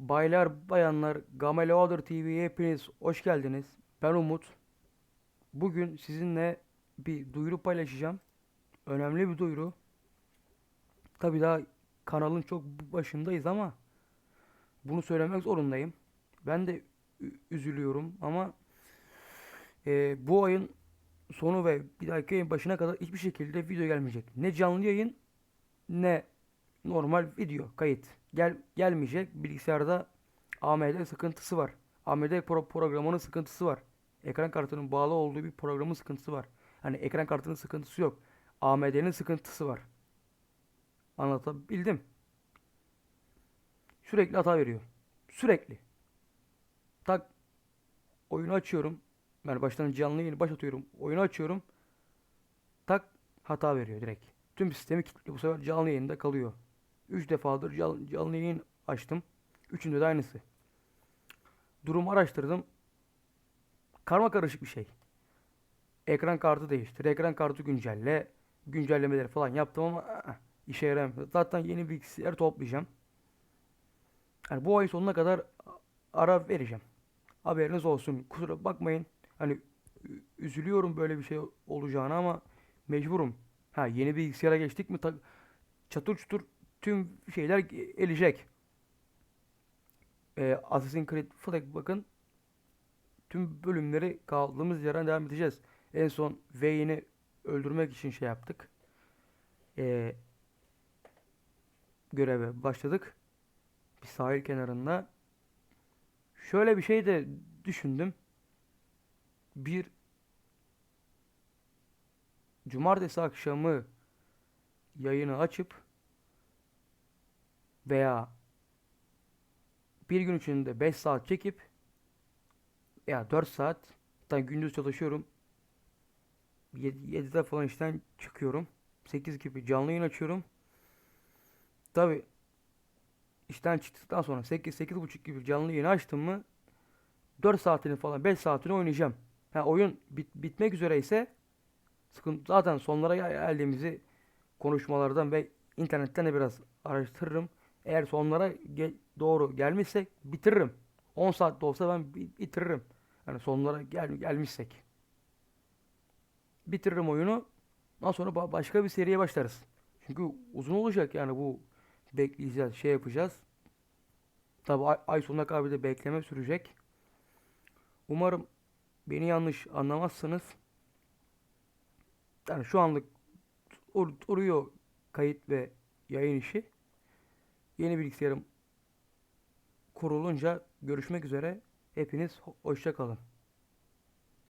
Baylar, bayanlar, Gamele Order TV'ye hepiniz hoş geldiniz. Ben Umut. Bugün sizinle bir duyuru paylaşacağım. Önemli bir duyuru. Tabii daha kanalın çok başındayız ama bunu söylemek zorundayım. Ben de üzülüyorum ama e, bu ayın sonu ve bir dahaki ayın başına kadar hiçbir şekilde video gelmeyecek. Ne canlı yayın ne normal video kayıt gel gelmeyecek. Bilgisayarda AMD sıkıntısı var. AMD pro programının sıkıntısı var. Ekran kartının bağlı olduğu bir programın sıkıntısı var. Hani ekran kartının sıkıntısı yok. AMD'nin sıkıntısı var. Anlatabildim. Sürekli hata veriyor. Sürekli. Tak oyunu açıyorum. Yani baştan canlı yayını başlatıyorum. Oyunu açıyorum. Tak hata veriyor direkt. Tüm sistemi kilitli. Bu sefer canlı yayında kalıyor. 3 defadır canlı yayın açtım. Üçünde de aynısı. Durumu araştırdım. Karma karışık bir şey. Ekran kartı değiştir. Ekran kartı güncelle. Güncellemeleri falan yaptım ama işe yaramıyor. Zaten yeni bilgisayar toplayacağım. Yani bu ay sonuna kadar ara vereceğim. Haberiniz olsun. Kusura bakmayın. Hani üzülüyorum böyle bir şey olacağına ama mecburum. Ha yeni bilgisayara geçtik mi çatır çutur tüm şeyler gelecek. Ee, Assassin's Creed Flag bakın tüm bölümleri kaldığımız yerden devam edeceğiz. En son Vayne'i öldürmek için şey yaptık. Ee, göreve başladık. Bir sahil kenarında. Şöyle bir şey de düşündüm. Bir cumartesi akşamı yayını açıp veya bir gün içinde 5 saat çekip ya 4 saat hatta gündüz çalışıyorum. 7'de falan işten çıkıyorum. 8 gibi canlı yayın açıyorum. Tabi işten çıktıktan sonra 8 8.30 gibi canlı yayın açtım mı 4 saatini falan 5 saatini oynayacağım. Ha, oyun bit- bitmek üzere ise sıkıntı zaten sonlara gel- geldiğimizi konuşmalardan ve internetten de biraz araştırırım. Eğer sonlara ge- doğru gelmişsek bitiririm. 10 saat de olsa ben bi- bitiririm. Yani sonlara gel gelmişsek. Bitiririm oyunu. Ondan sonra ba- başka bir seriye başlarız. Çünkü uzun olacak yani bu bekleyeceğiz, şey yapacağız. Tabi ay, ay sonuna kadar bir de bekleme sürecek. Umarım beni yanlış anlamazsınız. Yani şu anlık dur- duruyor kayıt ve yayın işi. Yeni bilgisayarım kurulunca görüşmek üzere. Hepiniz ho- hoşça kalın.